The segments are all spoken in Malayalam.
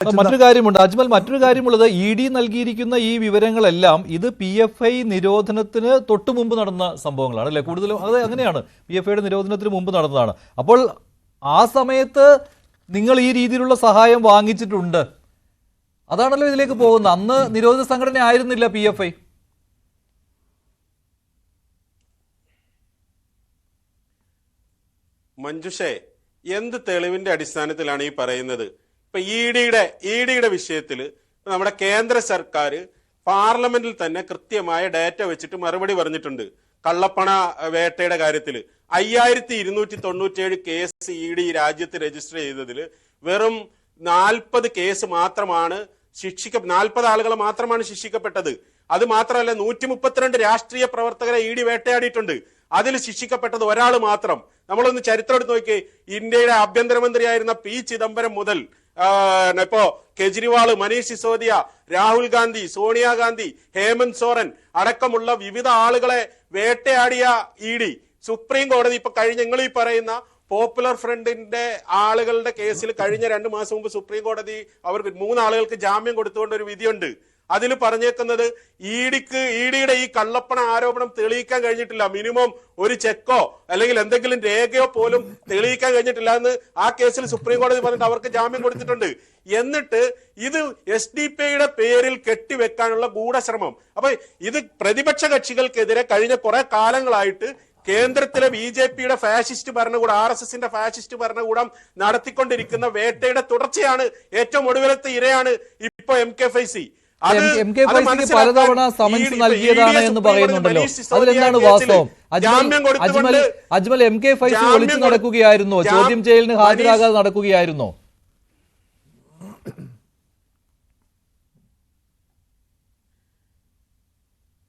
മറ്റൊരു കാര്യമുണ്ട്. അജ്മൽ മറ്റൊരു കാര്യമുള്ളത് ഇ ഡി നൽകിയിരിക്കുന്ന ഈ വിവരങ്ങളെല്ലാം ഇത് പി എഫ് ഐ നിരോധനത്തിന് തൊട്ടു മുമ്പ് നടന്ന സംഭവങ്ങളാണ് അല്ലെ? കൂടുതലും അത് അങ്ങനെയാണ്. പി എഫ് ഐയുടെ നിരോധനത്തിന് മുമ്പ് നടന്നതാണ്. അപ്പോൾ ആ സമയത്ത് നിങ്ങൾ ഈ രീതിയിലുള്ള സഹായം വാങ്ങിച്ചിട്ടുണ്ട്. അതാണല്ലോ ഇതിലേക്ക് പോകുന്നത്. അന്ന് നിരോധന സംഘടന ആയിരുന്നില്ല പി എഫ് ഐ. മഞ്ജുഷേ എന്ത് തെളിവിന്റെ അടിസ്ഥാനത്തിലാണ് ഈ പറയുന്നത്? ഇപ്പൊ ഇ ഡിയുടെ ഇ ഡിയുടെ വിഷയത്തിൽ നമ്മുടെ കേന്ദ്ര സർക്കാർ പാർലമെന്റിൽ തന്നെ കൃത്യമായ ഡാറ്റ വെച്ചിട്ട് മറുപടി പറഞ്ഞിട്ടുണ്ട്. കള്ളപ്പണ വേട്ടയുടെ കാര്യത്തിൽ അയ്യായിരത്തി ഇരുന്നൂറ്റി തൊണ്ണൂറ്റിയേഴ് കേസ് ഇ ഡി രാജ്യത്ത് രജിസ്റ്റർ ചെയ്തതിൽ വെറും നാൽപ്പത് കേസ് മാത്രമാണ് ശിക്ഷിക്ക നാൽപ്പത് ആളുകൾ മാത്രമാണ് ശിക്ഷിക്കപ്പെട്ടത്. അത് മാത്രമല്ല നൂറ്റി മുപ്പത്തിരണ്ട് രാഷ്ട്രീയ പ്രവർത്തകരെ ഇ ഡി വേട്ടയാടിയിട്ടുണ്ട്. അതിൽ ശിക്ഷിക്കപ്പെട്ടത് ഒരാൾ മാത്രം. നമ്മളൊന്ന് ചരിത്രം എടുത്ത് നോക്കി ഇന്ത്യയുടെ ആഭ്യന്തരമന്ത്രിയായിരുന്ന പി ചിദംബരം മുതൽ ഇപ്പോ കെജ്രിവാൾ മനീഷ് സിസോദിയ രാഹുൽ ഗാന്ധി സോണിയാഗാന്ധി ഹേമന്ത് സോറൻ അടക്കമുള്ള വിവിധ ആളുകളെ വേട്ടയാടിയ ഇ ഡി. സുപ്രീം കോടതി ഇപ്പൊ കഴിഞ്ഞ നിങ്ങൾ ഈ പറയുന്ന പോപ്പുലർ ഫ്രണ്ടിന്റെ ആളുകളുടെ കേസിൽ കഴിഞ്ഞ രണ്ട് മാസം മുമ്പ് സുപ്രീം കോടതി അവർക്ക് മൂന്നാളുകൾക്ക് ജാമ്യം കൊടുത്തുകൊണ്ട് ഒരു വിധിയുണ്ട്. അതിൽ പറഞ്ഞേക്കുന്നത് ഇ ഡിക്ക് ഇ ഡിയുടെ ഈ കള്ളപ്പണ ആരോപണം തെളിയിക്കാൻ കഴിഞ്ഞിട്ടില്ല. മിനിമം ഒരു ചെക്കോ അല്ലെങ്കിൽ എന്തെങ്കിലും രേഖയോ പോലും തെളിയിക്കാൻ കഴിഞ്ഞിട്ടില്ല എന്ന് ആ കേസിൽ സുപ്രീം കോടതി പറഞ്ഞിട്ട് അവർക്ക് ജാമ്യം കൊടുത്തിട്ടുണ്ട്. എന്നിട്ട് ഇത് എസ് ഡി പി ഐയുടെ പേരിൽ കെട്ടിവെക്കാനുള്ള ഗൂഢശ്രമം. അപ്പൊ ഇത് പ്രതിപക്ഷ കക്ഷികൾക്കെതിരെ കഴിഞ്ഞ കുറെ കാലങ്ങളായിട്ട് കേന്ദ്രത്തിലെ ബി ജെ പിയുടെ ഫാഷിസ്റ്റ് ഭരണകൂടം ആർ എസ് എസിന്റെ ഫാഷിസ്റ്റ് ഭരണകൂടം നടത്തിക്കൊണ്ടിരിക്കുന്ന വേട്ടയുടെ തുടർച്ചയാണ് ഏറ്റവും ഒടുവിലത്തെ ഇരയാണ് ഇപ്പൊ M K Faizi M K ഫൈസിക്ക് പലതവണ സമൻസ് നൽകിയതാണ് എന്ന് പറയുന്നുണ്ടല്ലോ. അതിലെന്താണ് വാസ്തവം? അജ്മൽ അജ്മൽ അജ്മൽ എം കെ ഫൈസി ഒളിച്ചു നടക്കുകയായിരുന്നോ. ചോദ്യം ചെയ്യലിന് ഹാജരാകാതെ നടക്കുകയായിരുന്നോ.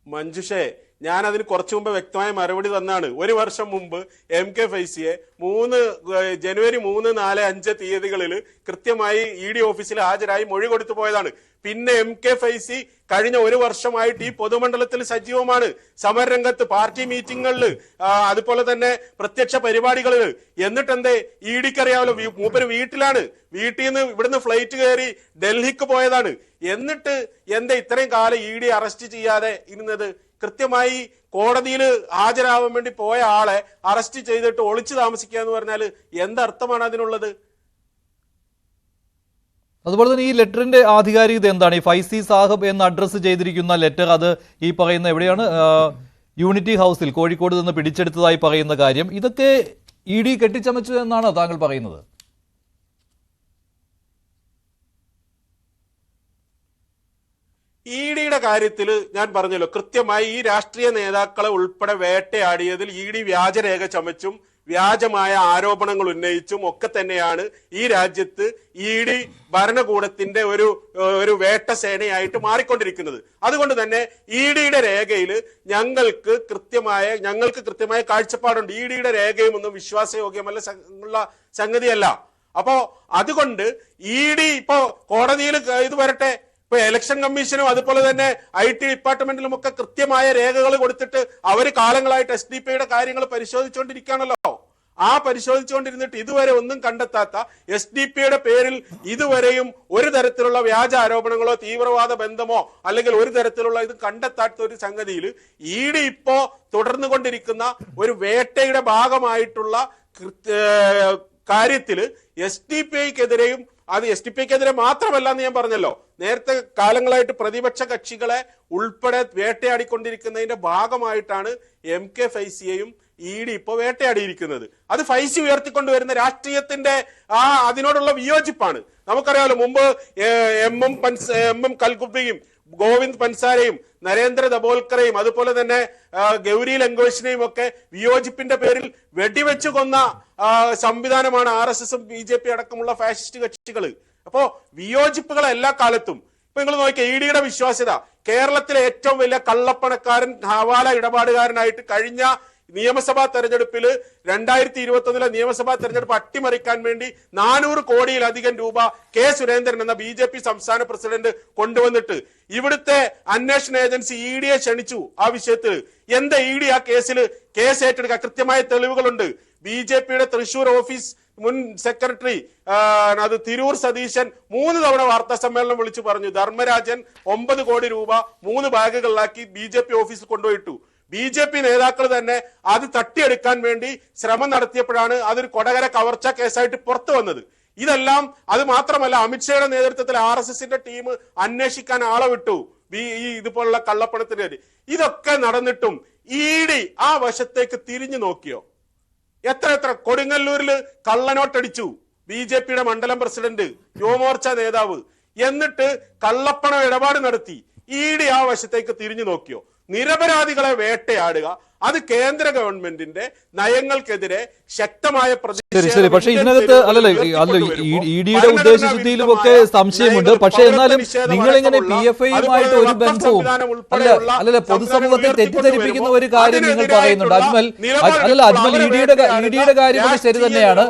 മഞ്ജുഷേ ഞാൻ അതിന് കുറച്ചു മുമ്പ് വ്യക്തമായ മറുപടി തന്നാണ്. ഒരു വർഷം മുമ്പ് എം കെ ഫൈസിയെ മൂന്ന് ജനുവരി മൂന്ന് നാല് അഞ്ച് തീയതികളിൽ കൃത്യമായി ഇ ഡി ഓഫീസിൽ ഹാജരായി മൊഴി കൊടുത്തു പോയതാണ്. പിന്നെ എം കെ ഫൈസി കഴിഞ്ഞ ഒരു വർഷമായിട്ട് ഈ പൊതുമണ്ഡലത്തിൽ സജീവമാണ്. സമരരംഗത്ത് പാർട്ടി മീറ്റിങ്ങുകളിൽ അതുപോലെ തന്നെ പ്രത്യക്ഷ പരിപാടികളിൽ എന്നിട്ടെന്തേ ഇ ഡിക്ക് അറിയാമല്ലോ മൂപ്പര് വീട്ടിലാണ്. വീട്ടിൽ നിന്ന് ഇവിടുന്ന് ഫ്ലൈറ്റ് കയറി ഡൽഹിക്ക് പോയതാണ്. എന്നിട്ട് എന്താ ഇത്രയും കാലം ഇ ഡി അറസ്റ്റ് ചെയ്യാതെ ഇരുന്നത്? കൃത്യമായി കോടതിയിൽ ഹാജരാവാൻ വേണ്ടി പോയ ആളെ അറസ്റ്റ് ചെയ്തിട്ട് ഒളിച്ചു താമസിക്കുക എന്ന് പറഞ്ഞാൽ എന്തർത്ഥമാണ് അതിനുള്ളത്? അതുപോലെ തന്നെ ഈ ലെറ്ററിന്റെ ആധികാരികത എന്താണ്? ഈ ഫൈസി സാഹബ് എന്ന് അഡ്രസ്സ് ചെയ്തിരിക്കുന്ന ലെറ്റർ അത് ഈ പറയുന്ന എവിടെയാണ്? യൂണിറ്റി ഹൗസിൽ കോഴിക്കോട് നിന്ന് പിടിച്ചെടുത്തതായി പറയുന്ന കാര്യം. ഇതൊക്കെ ഇ ഡി കെട്ടിച്ചമച്ചു എന്നാണ് താങ്കൾ പറയുന്നത്. ഇ ഡിയുടെ കാര്യത്തിൽ ഞാൻ പറഞ്ഞല്ലോ കൃത്യമായി ഈ രാഷ്ട്രീയ നേതാക്കളെ ഉൾപ്പെടെ വേട്ടയാടിയതിൽ ഇ ഡി വ്യാജരേഖ ചമച്ചും വ്യാജമായ ആരോപണങ്ങൾ ഉന്നയിച്ചും ഒക്കെ തന്നെയാണ് ഈ രാജ്യത്ത് ഇ ഡി ഭരണകൂടത്തിന്റെ ഒരു ഒരു വേട്ട സേനയായിട്ട് മാറിക്കൊണ്ടിരിക്കുന്നത്. അതുകൊണ്ട് തന്നെ ഇ ഡിയുടെ രേഖയിൽ ഞങ്ങൾക്ക് കൃത്യമായ ഞങ്ങൾക്ക് കൃത്യമായ കാഴ്ചപ്പാടുണ്ട്. ഇ ഡിയുടെ രേഖയും ഒന്നും വിശ്വാസയോഗ്യമല്ല ഉള്ള സംഗതിയല്ല. അപ്പോ അതുകൊണ്ട് ഇ ഡി ഇപ്പോ കോടതിയിൽ ഇത് വരട്ടെ ഇപ്പൊ ഇലക്ഷൻ കമ്മീഷനും അതുപോലെ തന്നെ ഐ ടി ഡിപ്പാർട്ട്മെന്റിലും ഒക്കെ കൃത്യമായ രേഖകൾ കൊടുത്തിട്ട് അവർ കാലങ്ങളായിട്ട് എസ് ഡി പിയുടെ കാര്യങ്ങൾ പരിശോധിച്ചുകൊണ്ടിരിക്കുകയാണല്ലോ ആ പരിശോധിച്ചുകൊണ്ടിരുന്നിട്ട് ഇതുവരെ ഒന്നും കണ്ടെത്താത്ത എസ് ഡി പിയുടെ പേരിൽ ഇതുവരെയും ഒരു തരത്തിലുള്ള വ്യാജ ആരോപണങ്ങളോ തീവ്രവാദ ബന്ധമോ അല്ലെങ്കിൽ ഒരു തരത്തിലുള്ള ഇത് കണ്ടെത്താത്ത ഒരു സംഗതിയിൽ ഇ ഡി ഇപ്പോ തുടർന്നു കൊണ്ടിരിക്കുന്ന ഒരു വേട്ടയുടെ ഭാഗമായിട്ടുള്ള കാര്യത്തിൽ എസ് ഡി പി ഐക്കെതിരെയും അത് എസ് ടി പിക്കെതിരെ മാത്രമല്ല എന്ന് ഞാൻ പറഞ്ഞല്ലോ. നേരത്തെ കാലങ്ങളായിട്ട് പ്രതിപക്ഷ കക്ഷികളെ ഉൾപ്പെടെ വേട്ടയാടിക്കൊണ്ടിരിക്കുന്നതിന്റെ ഭാഗമായിട്ടാണ് എം കെ ഫൈസിയെയും ഇ ഡി ഇപ്പൊ വേട്ടയാടിയിരിക്കുന്നത്. അത് ഫൈസി ഉയർത്തിക്കൊണ്ടുവരുന്ന രാഷ്ട്രീയത്തിന്റെ ആ അതിനോടുള്ള വിയോജിപ്പാണ്. നമുക്കറിയാമല്ലോ മുമ്പ് എം എം പൻസ് എം എം കൽകുപ്പിയും ഗോവിന്ദ് പൻസാരയും നരേന്ദ്ര ദബോൽക്കറേയും അതുപോലെ തന്നെ ഗൗരി ലങ്കോഷിനെയും ഒക്കെ വിയോജിപ്പിന്റെ പേരിൽ വെടിവെച്ചു കൊന്ന സംവിധാനമാണ് ആർ എസ് എസും ബി ജെ പി അടക്കമുള്ള ഫാഷിസ്റ്റ് കക്ഷികൾ അപ്പോ വിയോജിപ്പുകൾ എല്ലാ കാലത്തും. ഇപ്പൊ നിങ്ങൾ നോക്കിയ ഇ ഡിയുടെ വിശ്വാസ്യത. കേരളത്തിലെ ഏറ്റവും വലിയ കള്ളപ്പണക്കാരൻ ഹവാല ഇടപാടുകാരനായിട്ട് കഴിഞ്ഞ നിയമസഭാ തെരഞ്ഞെടുപ്പിൽ രണ്ടായിരത്തി ഇരുപത്തി ഒന്നിലെ നിയമസഭാ തെരഞ്ഞെടുപ്പ് അട്ടിമറിക്കാൻ വേണ്ടി നാനൂറ് കോടിയിലധികം രൂപ കെ സുരേന്ദ്രൻ എന്ന ബി ജെ പി സംസ്ഥാന പ്രസിഡന്റ് കൊണ്ടുവന്നിട്ട് ഇവിടുത്തെ അന്വേഷണ ഏജൻസി ഇ ഡിയെ ക്ഷണിച്ചു ആ വിഷയത്തിൽ എന്താ ഇ ഡി ആ കേസിൽ കേസ് ഏറ്റെടുക്കുക കൃത്യമായ തെളിവുകളുണ്ട്. ബി ജെ പിയുടെ തൃശൂർ ഓഫീസ് മുൻ സെക്രട്ടറി അത് തിരൂർ സതീശൻ മൂന്ന് തവണ വാർത്താ സമ്മേളനം വിളിച്ചു പറഞ്ഞു. ധർമ്മരാജൻ ഒമ്പത് കോടി രൂപ മൂന്ന് ബാഗുകളിലാക്കി ബി ഓഫീസിൽ കൊണ്ടുപോയിട്ടു. ബി ജെ പി നേതാക്കൾ തന്നെ അത് തട്ടിയെടുക്കാൻ വേണ്ടി ശ്രമം നടത്തിയപ്പോഴാണ് അതൊരു കൊടകര കവർച്ച കേസായിട്ട് പുറത്തു വന്നത്. ഇതെല്ലാം അത് മാത്രമല്ല അമിത്ഷായുടെ നേതൃത്വത്തിൽ ആർ എസ് എസിന്റെ ടീം അന്വേഷിക്കാൻ ആളെ വിട്ടു. ഈ ഇതുപോലുള്ള കള്ളപ്പണത്തിന്റെ ഇതൊക്കെ നടന്നിട്ടും ഇ ഡി ആ വശത്തേക്ക് തിരിഞ്ഞു നോക്കിയോ? എത്ര എത്ര കൊടുങ്ങല്ലൂരിൽ കള്ളനോട്ടടിച്ചു ബി ജെ പിയുടെ മണ്ഡലം പ്രസിഡന്റ് യുവമോർച്ച നേതാവ്. എന്നിട്ട് കള്ളപ്പണം ഇടപാട് നടത്തി. ഇ ഡി ആ വശത്തേക്ക് തിരിഞ്ഞു നോക്കിയോ? നിരപരാധികളെ വേട്ടയാടുക. അത് കേന്ദ്ര ഗവൺമെന്റിന്റെ നയങ്ങൾക്കെതിരെ ശക്തമായ ശരി പക്ഷേ ഇതിനകത്ത് അല്ലല്ല അല്ല ഇ ഡിയുടെ ഉദ്ദേശശുദ്ധിയിലുമൊക്കെ സംശയമുണ്ട്. പക്ഷേ എന്നാലും നിങ്ങളിങ്ങനെ പി എഫ് ഐയുമായിട്ട് ഒരു ബന്ധവും അല്ല അല്ലല്ല പൊതുസമൂഹത്തെ തെറ്റിദ്ധരിപ്പിക്കുന്ന ഒരു കാര്യം നിങ്ങൾ പറയുന്നുണ്ട്. അജ്മൽ അല്ലല്ല അജ്മൽ ഇ ഡിയുടെ ഇ ഡിയുടെ കാര്യം ശരി തന്നെയാണ്.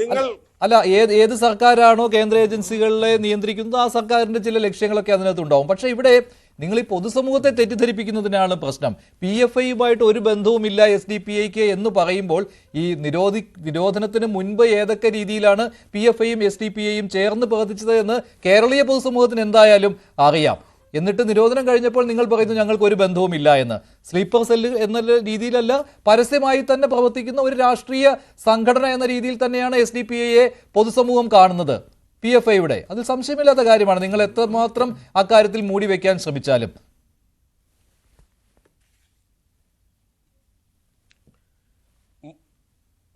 നിങ്ങൾ അല്ല ഏത് ഏത് സർക്കാരാണോ കേന്ദ്ര ഏജൻസികളെ നിയന്ത്രിക്കുന്നത് ആ സർക്കാരിന്റെ ചില ലക്ഷ്യങ്ങളൊക്കെ അതിനകത്ത് ഉണ്ടാവും പക്ഷേ ഇവിടെ നിങ്ങൾ ഈ പൊതുസമൂഹത്തെ തെറ്റിദ്ധരിപ്പിക്കുന്നതിനാണ് പ്രശ്നം. പി എഫ് ഐയുമായിട്ട് ഒരു ബന്ധവുമില്ല എസ് ഡി പി ഐക്ക് എന്ന് പറയുമ്പോൾ ഈ നിരോധി നിരോധനത്തിന് മുൻപ് ഏതൊക്കെ രീതിയിലാണ് പി എഫ് ഐയും എസ് ഡി പി ഐയും ചേർന്ന് പ്രവർത്തിച്ചത് എന്ന് കേരളീയ പൊതുസമൂഹത്തിന് എന്തായാലും അറിയാം. എന്നിട്ട് നിരോധനം കഴിഞ്ഞപ്പോൾ നിങ്ങൾ പറയുന്നു ഞങ്ങൾക്ക് ഒരു ബന്ധവുമില്ല എന്ന്. സ്ലീപ്പർ സെല്ല് എന്ന രീതിയിലല്ല പരസ്യമായി തന്നെ പ്രവർത്തിക്കുന്ന ഒരു രാഷ്ട്രീയ സംഘടന എന്ന രീതിയിൽ തന്നെയാണ് എസ് ഡി പി ഐയെ പൊതുസമൂഹം കാണുന്നത്. പി എഫ് ഐയുടെ അതിൽ സംശയമില്ലാത്ത കാര്യമാണ്. നിങ്ങൾ എത്രമാത്രം അക്കാര്യത്തിൽ മൂടി വെക്കാൻ ശ്രമിച്ചാലും.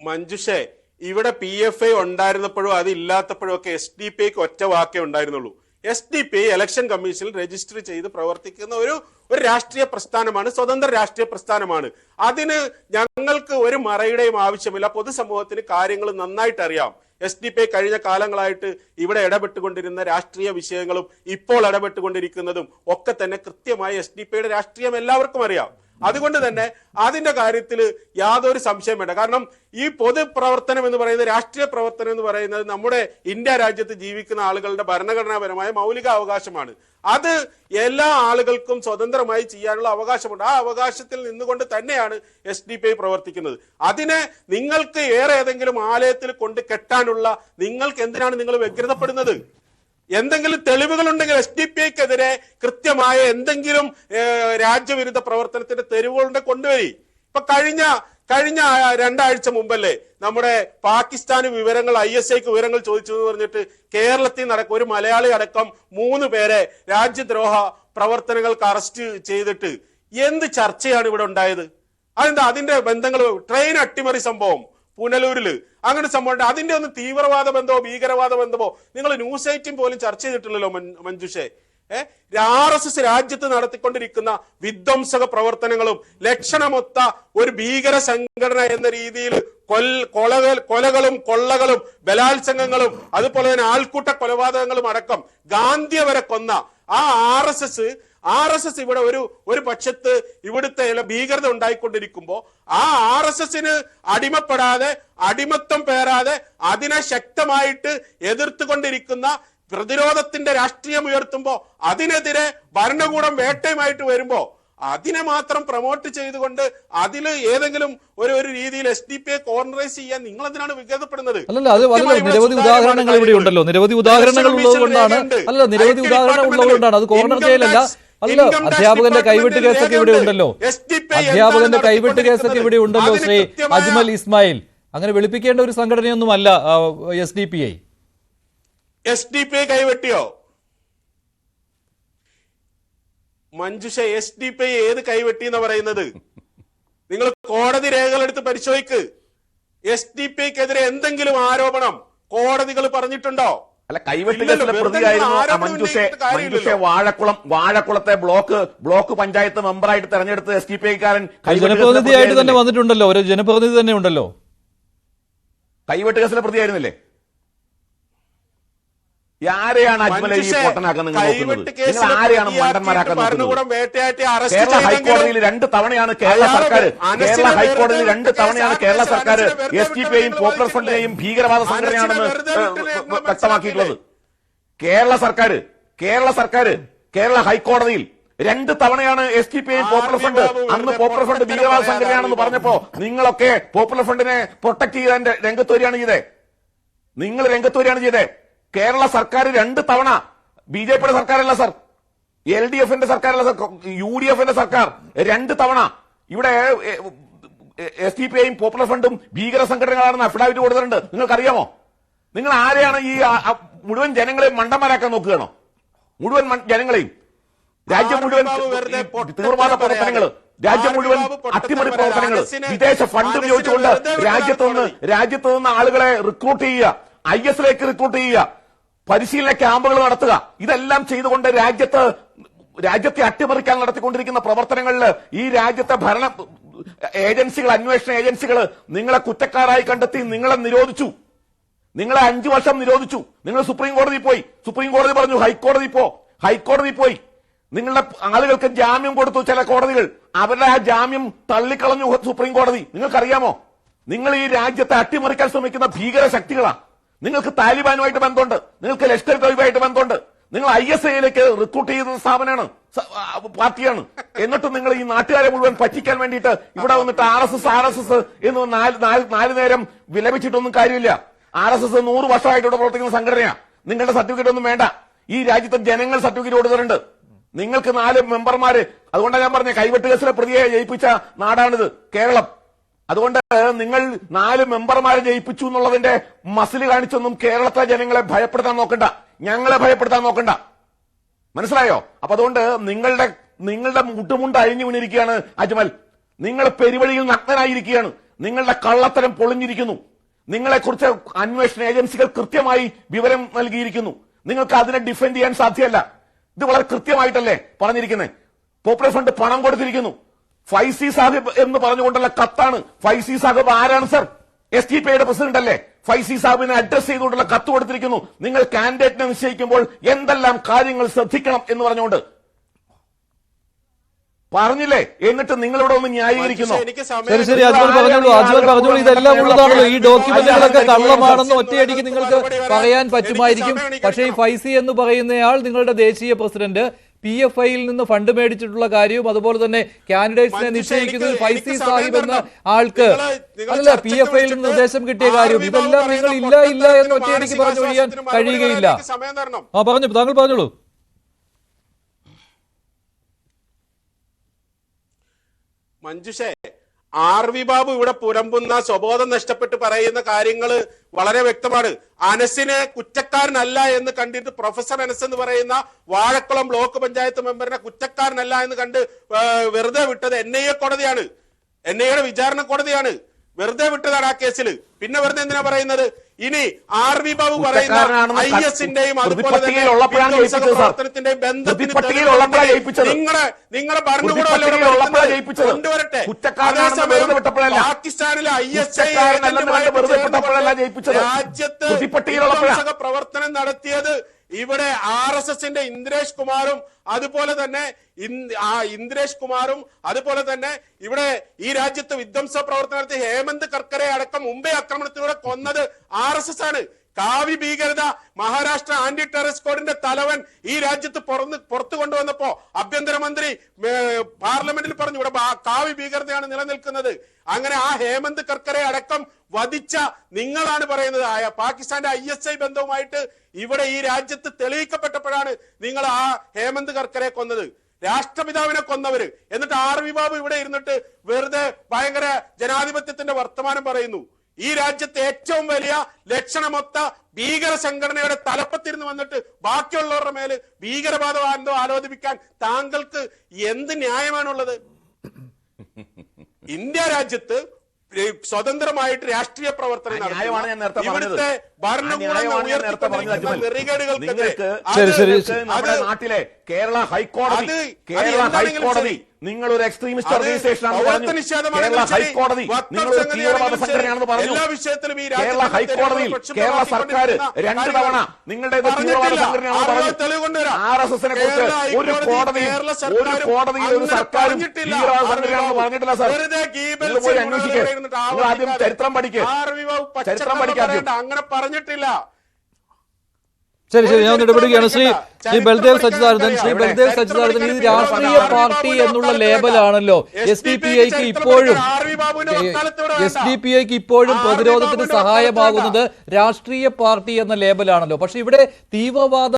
മഞ്ജുഷേ ഇവിടെ പി എഫ് ഐ ഉണ്ടായിരുന്നപ്പോഴും അത് ഇല്ലാത്തപ്പോഴും ഒക്കെ എസ് ഡി പി ഐക്ക് ഒറ്റ വാക്കേ ഉണ്ടായിരുന്നുള്ളൂ. എസ് ഡി പി ഇലക്ഷൻ കമ്മീഷനിൽ രജിസ്റ്റർ ചെയ്ത് പ്രവർത്തിക്കുന്ന ഒരു ഒരു രാഷ്ട്രീയ പ്രസ്ഥാനമാണ് സ്വതന്ത്ര രാഷ്ട്രീയ പ്രസ്ഥാനമാണ്. അതിന് ഞങ്ങൾക്ക് ഒരു മറയുടെയും ആവശ്യമില്ല. പൊതുസമൂഹത്തിന് കാര്യങ്ങൾ നന്നായിട്ട് അറിയാം. എസ് ഡി പി കഴിഞ്ഞ കാലങ്ങളായിട്ട് ഇവിടെ ഇടപെട്ടുകൊണ്ടിരുന്ന രാഷ്ട്രീയ വിഷയങ്ങളും ഇപ്പോൾ ഇടപെട്ടുകൊണ്ടിരിക്കുന്നതും ഒക്കെ തന്നെ കൃത്യമായി എസ് ഡി പി ഐയുടെ രാഷ്ട്രീയം എല്ലാവർക്കും അറിയാം. അതുകൊണ്ട് തന്നെ അതിന്റെ കാര്യത്തിൽ യാതൊരു സംശയം വേണ്ട കാരണം ഈ പൊതുപ്രവർത്തനം എന്ന് പറയുന്നത് രാഷ്ട്രീയ പ്രവർത്തനം എന്ന് പറയുന്നത് നമ്മുടെ ഇന്ത്യ രാജ്യത്ത് ജീവിക്കുന്ന ആളുകളുടെ ഭരണഘടനാപരമായ മൗലിക അവകാശമാണ് അത് എല്ലാ ആളുകൾക്കും സ്വതന്ത്രമായി ചെയ്യാനുള്ള അവകാശമുണ്ട്. ആ അവകാശത്തിൽ നിന്നുകൊണ്ട് തന്നെയാണ് എസ് ഡി പി ഐ പ്രവർത്തിക്കുന്നത്. അതിനെ നിങ്ങൾക്ക് ഏറെ ഏതെങ്കിലും ആലയത്തിൽ കൊണ്ട് കെട്ടാനുള്ള നിങ്ങൾക്ക് എന്തിനാണ് നിങ്ങൾ വ്യഗ്രതപ്പെടുന്നത്? എന്തെങ്കിലും തെളിവുകളുണ്ടെങ്കിൽ എസ് ഡി പി ഐക്കെതിരെ കൃത്യമായ എന്തെങ്കിലും രാജ്യവിരുദ്ധ പ്രവർത്തനത്തിന്റെ തെരുവുകളുണ്ട് കൊണ്ടുവരി. ഇപ്പൊ കഴിഞ്ഞ കഴിഞ്ഞ രണ്ടാഴ്ച മുമ്പല്ലേ നമ്മുടെ പാകിസ്ഥാന് വിവരങ്ങൾ ഐ എസ് ഐക്ക് വിവരങ്ങൾ ചോദിച്ചു എന്ന് പറഞ്ഞിട്ട് കേരളത്തിൽ നടക്കും ഒരു മലയാളി അടക്കം മൂന്ന് പേരെ രാജ്യദ്രോഹ പ്രവർത്തനങ്ങൾക്ക് അറസ്റ്റ് ചെയ്തിട്ട് എന്ത് ചർച്ചയാണ് ഇവിടെ ഉണ്ടായത്? അതെന്താ അതിന്റെ ബന്ധങ്ങൾ ട്രെയിൻ അട്ടിമറി സംഭവം? പുനലൂരിൽ. അങ്ങനെ സംഭവം അതിന്റെ ഒന്ന് തീവ്രവാദ ബന്ധമോ ഭീകരവാദ ബന്ധമോ നിങ്ങൾ ന്യൂസ് ഐറ്റം പോലും ചർച്ച ചെയ്തിട്ടില്ലല്ലോ മഞ്ജുഷേ. ഏഹ് ആർ എസ് എസ് രാജ്യത്ത് നടത്തിക്കൊണ്ടിരിക്കുന്ന വിധ്വംസക പ്രവർത്തനങ്ങളും ലക്ഷണമൊത്ത ഒരു ഭീകര സംഘടന എന്ന രീതിയിൽ കൊലകൾ കൊലകളും കൊള്ളകളും ബലാത്സംഗങ്ങളും അതുപോലെ തന്നെ ആൾക്കൂട്ട കൊലപാതകങ്ങളും അടക്കം ഗാന്ധിയെ വരെ കൊന്ന ആ R S S R S S ഇവിടെ ഒരു ഒരു പക്ഷത്ത് ഇവിടുത്തെ ഭീകരത ഉണ്ടായിക്കൊണ്ടിരിക്കുമ്പോൾ ആ ആർ എസ് എസിന് അടിമപ്പെടാതെ അടിമത്തം പേരാതെ അതിനെ ശക്തമായിട്ട് എതിർത്തുകൊണ്ടിരിക്കുന്ന പ്രതിരോധത്തിന്റെ രാഷ്ട്രീയം ഉയർത്തുമ്പോ അതിനെതിരെ ഭരണകൂടം വേട്ടയുമായിട്ട് വരുമ്പോൾ അതിനെ മാത്രം പ്രൊമോട്ട് ചെയ്തുകൊണ്ട് അതിൽ ഏതെങ്കിലും ഒരു ഒരു രീതിയിൽ എസ് ഡി പി കോർണറൈസ് ചെയ്യാൻ നിങ്ങൾ എന്തിനാണ് വികേതപ്പെടുന്നത് അല്ലല്ല അത് നിരവധി ഉദാഹരണങ്ങൾ ഇവിടെ ഉണ്ടല്ലോ. നിരവധി ഉദാഹരണങ്ങൾ ഉള്ളതുകൊണ്ടാണ് ഉള്ളത് കൊണ്ടാണ് അല്ല നിരവധി ഉദാഹരണങ്ങൾ ഉള്ളത് കൊണ്ടാണ് അത് കോർണർ ചെയ്യലല്ല അല്ല അധ്യാപകന്റെ കൈവിട്ട് കേസൊക്കെ ഇവിടെ ഉണ്ടല്ലോ. അധ്യാപകന്റെ കൈവിട്ട് കേസൊക്കെ ഇവിടെ ഉണ്ടല്ലോ ശ്രീ അജ്മൽ ഇസ്മായിൽ. അങ്ങനെ വെളുപ്പിക്കേണ്ട ഒരു സംഘടനയൊന്നും അല്ല S D P I. S D P I കൈവെട്ടിയോ? Manjusha S D P I ഏത് കൈവെട്ടി എന്ന് പറയുന്നത്? നിങ്ങൾ കോടതി രേഖകളെടുത്ത് പരിശോധിക്ക്. എസ് ഡി പി ഐക്കെതിരെ എന്തെങ്കിലും ആരോപണം കോടതികൾ പറഞ്ഞിട്ടുണ്ടോ? അല്ല കൈവെട്ട് കേസിലെ പ്രതിയായിരുന്നു മഞ്ജുഷെ. മഞ്ജുഷെ വാഴക്കുളം വാഴക്കുളത്തെ ബ്ലോക്ക് ബ്ലോക്ക് പഞ്ചായത്ത് മെമ്പറായിട്ട് തെരഞ്ഞെടുത്ത് എസ് ഡി പി ഐക്കാരൻ ജനപ്രതിനിധിയായിട്ട് തന്നെ വന്നിട്ടുണ്ടല്ലോ. ഒരു ജനപ്രതിനിധി തന്നെ ഉണ്ടല്ലോ. കൈവെട്ട് കേസിലെ പ്രതിയായിരുന്നില്ലേ? ആരെയാണ് അജ്മലെ ഈ പൊട്ടനാക്കാൻ നിങ്ങൾ കൈവെട്ട് നോക്കുന്നത്? നിങ്ങൾ ആരെയാണ് മണ്ടന്മാരാക്കാൻ നോക്കുന്നത്? കേരള ഹൈക്കോടതിയിൽ രണ്ട് തവണയാണ് കേരള സർക്കാർ കേരള ഹൈക്കോടതിയിൽ രണ്ട് തവണയാണ് കേരള സർക്കാർ എസ് ടി പിയെയും പോപ്പുലർ ഫ്രണ്ടിനെയും ഭീകരവാദ സംഘടനയാണെന്ന് വ്യക്തമാക്കിയിട്ടുള്ളത്. കേരള സർക്കാർ കേരള സർക്കാർ കേരള ഹൈക്കോടതിയിൽ രണ്ട് തവണയാണ് S T P I popular front. അന്ന് പോപ്പുലർ ഫ്രണ്ട് ഭീകരവാദ സംഘടനയാണെന്ന് പറഞ്ഞപ്പോ നിങ്ങളൊക്കെ പോപ്പുലർ ഫ്രണ്ടിനെ പ്രൊട്ടക്ട് ചെയ്യാൻ രംഗത്ത് വരികയാണ് ചെയ്തേ. നിങ്ങൾ രംഗത്ത് വരികയാണ് ചെയ്തത് കേരള സർക്കാർ രണ്ട് തവണ ബി ജെ പിയുടെ സർക്കാരല്ല സർ. എൽ ഡി എഫിന്റെ സർക്കാരല്ല സർ. യു ഡി എഫിന്റെ സർക്കാർ രണ്ട് തവണ. ഇവിടെ എസ് ഡി പി ഐയും പോപ്പുലർ ഫ്രണ്ടും ഭീകര സംഘടനകളാണെന്ന് അഫിഡാവിറ്റ് കൊടുത്തിട്ടുണ്ട്. നിങ്ങൾക്കറിയാമോ? നിങ്ങൾ ആരെയാണ് ഈ മുഴുവൻ ജനങ്ങളെയും മണ്ടന്മാരാക്കാൻ നോക്കുകയാണോ? മുഴുവൻ ജനങ്ങളെയും. രാജ്യം മുഴുവൻ തീവ്രവാദ പ്രവർത്തനങ്ങൾ രാജ്യം മുഴുവൻ അട്ടിമറി പ്രവർത്തനങ്ങൾ വിദേശ ഫണ്ട് ഉപയോഗിച്ചുകൊണ്ട് രാജ്യത്ത് നിന്ന്. രാജ്യത്ത് നിന്ന് ആളുകളെ റിക്രൂട്ട് ചെയ്യുക ഐ എസിലേക്ക് റിക്രൂട്ട് ചെയ്യുക. പരിശീലന ക്യാമ്പുകൾ നടത്തുക. ഇതെല്ലാം ചെയ്തുകൊണ്ട് രാജ്യത്ത് രാജ്യത്തെ അട്ടിമറിക്കാൻ നടത്തിക്കൊണ്ടിരിക്കുന്ന പ്രവർത്തനങ്ങളിൽ ഈ രാജ്യത്തെ ഭരണ ഏജൻസികൾ അന്വേഷണ ഏജൻസികൾ നിങ്ങളെ കുറ്റക്കാരായി കണ്ടെത്തി നിങ്ങളെ നിരോധിച്ചു. നിങ്ങളെ അഞ്ചു വർഷം നിരോധിച്ചു. നിങ്ങൾ സുപ്രീം കോടതി പോയി. സുപ്രീം കോടതി പറഞ്ഞു ഹൈക്കോടതി പോ. ഹൈക്കോടതി പോയി. നിങ്ങളുടെ ആളുകൾക്ക് ജാമ്യം കൊടുത്തു ചില കോടതികൾ. അവരുടെ ആ ജാമ്യം തള്ളിക്കളഞ്ഞു സുപ്രീം കോടതി. നിങ്ങൾക്കറിയാമോ? നിങ്ങൾ ഈ രാജ്യത്തെ അട്ടിമറിക്കാൻ ശ്രമിക്കുന്ന ഭീകര ശക്തികളാ. നിങ്ങൾക്ക് താലിബാനുമായിട്ട് ബന്ധമുണ്ട്. നിങ്ങൾക്ക് ലഷ്കർ തൊയ്ബായിട്ട് ബന്ധമുണ്ട്. നിങ്ങൾ ഐ എസ് ഐയിലേക്ക് റിക്രൂട്ട് ചെയ്ത സ്ഥാപനമാണ്. പാർട്ടിയാണ്. എന്നിട്ടും നിങ്ങൾ ഈ നാട്ടുകാരെ മുഴുവൻ പറ്റിക്കാൻ വേണ്ടിയിട്ട് ഇവിടെ വന്നിട്ട് R S S R S S എന്ന് നാല് നേരം വിലപിച്ചിട്ടൊന്നും കാര്യമില്ല. ആർ എസ് എസ് നൂറ് വർഷമായിട്ട് ഇവിടെ പ്രവർത്തിക്കുന്ന സംഘടനയാ. നിങ്ങളുടെ സർട്ടിഫിക്കറ്റ് ഒന്നും വേണ്ട. ഈ രാജ്യത്തെ ജനങ്ങൾ സർട്ടിഫിക്കറ്റ് കൊടുത്തിട്ടുണ്ട്. നിങ്ങൾക്ക് നാല് മെമ്പർമാര് അതുകൊണ്ടാണ് ഞാൻ പറഞ്ഞ കൈവെട്ട് കേസിലെ പ്രതിയെ ജയിപ്പിച്ച നാടാണിത് കേരളം. അതുകൊണ്ട് നിങ്ങൾ നാല് മെമ്പർമാരെ ജയിപ്പിച്ചു എന്നുള്ളതിന്റെ മസിൽ കാണിച്ചൊന്നും കേരളത്തിലെ ജനങ്ങളെ ഭയപ്പെടുത്താൻ നോക്കണ്ട. ഞങ്ങളെ ഭയപ്പെടുത്താൻ നോക്കണ്ട. മനസ്സിലായോ? അപ്പൊ അതുകൊണ്ട് നിങ്ങളുടെ നിങ്ങളുടെ മുട്ടുമുണ്ട് അഴിഞ്ഞു വീണിരിക്കുകയാണ് അജ്മൽ. നിങ്ങൾ പെരുവഴിയിൽ നഗ്നനായിരിക്കുകയാണ്. നിങ്ങളുടെ കള്ളത്തരം പൊളിഞ്ഞിരിക്കുന്നു. നിങ്ങളെക്കുറിച്ച് അന്വേഷണ ഏജൻസികൾ കൃത്യമായി വിവരം നൽകിയിരിക്കുന്നു. നിങ്ങൾക്ക് അതിനെ ഡിഫെൻഡ് ചെയ്യാൻ സാധ്യമല്ല. ഇത് വളരെ കൃത്യമായിട്ടല്ലേ പറഞ്ഞിരിക്കുന്നത് പോപ്പുലർ ഫണ്ട് പണം കൊടുത്തിരിക്കുന്നു. ഫൈസി സാഹിബ് എന്ന് പറഞ്ഞുകൊണ്ടുള്ള കത്താണ്. ഫൈസി സാഹിബ് ആരാണ് സർ? എസ് ടി പിയുടെ പ്രസിഡന്റ് അല്ലേ? ഫൈസി സാഹിബിനെ അഡ്രസ് ചെയ്തുകൊണ്ടുള്ള കത്ത് കൊടുത്തിരിക്കുന്നു. നിങ്ങൾ കാൻഡിഡേറ്റിനെ നിശ്ചയിക്കുമ്പോൾ എന്തെല്ലാം കാര്യങ്ങൾ ശ്രദ്ധിക്കണം എന്ന് പറഞ്ഞുകൊണ്ട്. പറഞ്ഞില്ലേ? എന്നിട്ട് നിങ്ങളിവിടെ ഒന്ന് ന്യായീകരിക്കുന്നു. ശരി ശരി അജ്മൽ പറഞ്ഞോളൂ അജ്മൽ പറഞ്ഞോളൂ ഇതെല്ലാം ഉള്ളതാണല്ലോ. ഈ ഡോക്യുമെന്റുകളൊക്കെ കള്ളമാണെന്ന് ഒറ്റയടിക്ക് നിങ്ങൾക്ക് പറയാൻ പറ്റുമായിരിക്കും. പക്ഷേ ഈ ഫൈസി എന്ന് പറയുന്നയാൾ നിങ്ങളുടെ ദേശീയ പ്രസിഡന്റ് പി എഫ് ഐയിൽ നിന്ന് ഫണ്ട് മേടിച്ചിട്ടുള്ള കാര്യവും അതുപോലെ തന്നെ കാൻഡിഡേറ്റ്സിനെ മഞ്ജുഷ, നിശ്ചയിക്കുന്നത് ഫൈസി സാഹിബ് എന്ന ആൾക്ക്. അല്ല പി എഫ് ഐയിൽ നിന്ന് നിർദ്ദേശം കിട്ടിയ കാര്യവും ഇതെല്ലാം നിങ്ങൾ ഇല്ല ഇല്ല എന്ന് ഒറ്റയടിക്ക് പറഞ്ഞു കഴിയാൻ കഴിയുകയില്ല. ആ പറഞ്ഞു താങ്കൾ പറഞ്ഞോളൂ. മഞ്ജുഷേ ആർ വി ബാബു ഇവിടെ പുലമ്പുന്ന സ്വബോധം നഷ്ടപ്പെട്ട് പറയുന്ന കാര്യങ്ങൾ വളരെ വ്യക്തമാണ്. അനസിനെ കുറ്റക്കാരനല്ല എന്ന് കണ്ടിട്ട് പ്രൊഫസർ അനസ് എന്ന് പറയുന്ന വാഴക്കുളം ബ്ലോക്ക് പഞ്ചായത്ത് മെമ്പറിനെ കുറ്റക്കാരനല്ല എന്ന് കണ്ട് വെറുതെ വിട്ടത് എൻ ഐ എ കോടതിയാണ്. എൻ വിചാരണ കോടതിയാണ്. വെറുതെ വിട്ടതാണ് ആ കേസിൽ പിന്നെ വെറുതെ എന്തിനാ പറയുന്നത് ഇനി ആർ വി ബാബു പറയുന്ന ഐ എസിന്റെയും അതുപോലെ തന്നെ. പ്രവർത്തനത്തിന്റെയും ബന്ധത്തിന്. നിങ്ങളെ നിങ്ങളെ ഭരണകൂടമല്ലേ കൊണ്ടുവരട്ടെ അതേസമയം പാകിസ്ഥാനിലെ ഐ എസ് ഐ. രാജ്യത്ത്. പ്രവർത്തനം നടത്തിയത് ഇവിടെ ആർ എസ് എസിന്റെ ഇന്ദ്രേഷ് കുമാറും അതുപോലെ തന്നെ ആ ഇന്ദ്രേഷ് കുമാറും അതുപോലെ തന്നെ ഇവിടെ ഈ രാജ്യത്ത് വിധ്വംസ പ്രവർത്തനത്തിൽ ഹേമന്ത് കർക്കരെ അടക്കം മുംബൈ ആക്രമണത്തിലൂടെ കൊന്നത് ആർ ആണ്. കാവി ഭീകരത മഹാരാഷ്ട്ര ആന്റി ടെററിസ്റ്റ് കോഡിന്റെ തലവൻ ഈ രാജ്യത്ത് പുറന്ന് പുറത്തു കൊണ്ടുവന്നപ്പോ ആഭ്യന്തരമന്ത്രി പാർലമെന്റിൽ പറഞ്ഞു ഇവിടെ കാവി ഭീകരതയാണ് നിലനിൽക്കുന്നത്. അങ്ങനെ ആ ഹേമന്ത് കർക്കരെ അടക്കം വധിച്ച നിങ്ങളാണ് പറയുന്നത്. ആയ പാകിസ്ഥാന്റെ ഐ എസ് ഐ ബന്ധവുമായിട്ട് ഇവിടെ ഈ രാജ്യത്ത് തെളിയിക്കപ്പെട്ടപ്പോഴാണ് നിങ്ങൾ ആ ഹേമന്ത് കർക്കരെ കൊന്നത്. രാഷ്ട്രപിതാവിനെ കൊന്നവര്. എന്നിട്ട് ആർ വി ബാബു ഇവിടെ ഇരുന്നിട്ട് വെറുതെ ഭയങ്കര ജനാധിപത്യത്തിന്റെ വർത്തമാനം പറയുന്നു. ഈ രാജ്യത്തെ ഏറ്റവും വലിയ ലക്ഷണമൊത്ത ഭീകര സംഘടനയുടെ തലപ്പത്തിരുന്ന് വന്നിട്ട് ബാക്കിയുള്ളവരുടെ മേൽ ഭീകരവാദം ആലോചിപ്പിക്കാൻ താങ്കൾക്ക് എന്ത് ന്യായമാണുള്ളത് ഇന്ത്യ രാജ്യത്ത് സ്വതന്ത്രമായിട്ട് രാഷ്ട്രീയ പ്രവർത്തനം നടത്തുന്ന. ഇവിടുത്തെ ശരി, ശരി. നമ്മുടെ നാട്ടിലെ കേരള ഹൈക്കോടതി കേരള ഹൈക്കോടതി നിങ്ങൾ ഒരു എക്സ്ട്രീമിസ്റ്റ് ഓർഗനൈസേഷൻ കേരള ഹൈക്കോടതി നിങ്ങൾ ഒരു തീവ്രവാദ സംഘടനയാണെന്ന് പറഞ്ഞു എല്ലാ വിഷയത്തിലും ഈ കേരള ഹൈക്കോടതിയിൽ കേരള സർക്കാർ രണ്ട് തവണ നിങ്ങളുടെ തീവ്രവാദ. സംഘടനയാണെന്ന് പറഞ്ഞു. ആർ എസ് എസിനെ കുറിച്ച് കേരള ഒരു കോടതി ഒരു കോടതിയിൽ കോടതിയും ഒരു സർക്കാരും. തീവ്രവാദ സംഘടനയാണെന്ന് പറഞ്ഞിട്ടില്ല സാർ പോയി അന്വേഷിക്കുക ആദ്യം ചരിത്രം പഠിക്കുക ചരിത്രം പഠിക്കാതെ ആദ്യം. പറഞ്ഞിട്ടില്ല. ശരി ശരി ഞാൻ ഇടപെടുകയാണ് ശ്രീ ശ്രീ ബൽദേവ് സച്ചിദാനന്ദൻ. ശ്രീ ബൽദേവ് സച്ചിദാനന്ദൻ ഇത് രാഷ്ട്രീയ പാർട്ടി എന്നുള്ള ലേബലാണല്ലോ. എസ് ഡി പി ഐക്ക് ഇപ്പോഴും എസ് ഡി പി ഐക്ക് ഇപ്പോഴും പ്രതിരോധത്തിന് സഹായമാകുന്നത് രാഷ്ട്രീയ പാർട്ടി എന്ന ലേബലാണല്ലോ. പക്ഷെ ഇവിടെ തീവ്രവാദ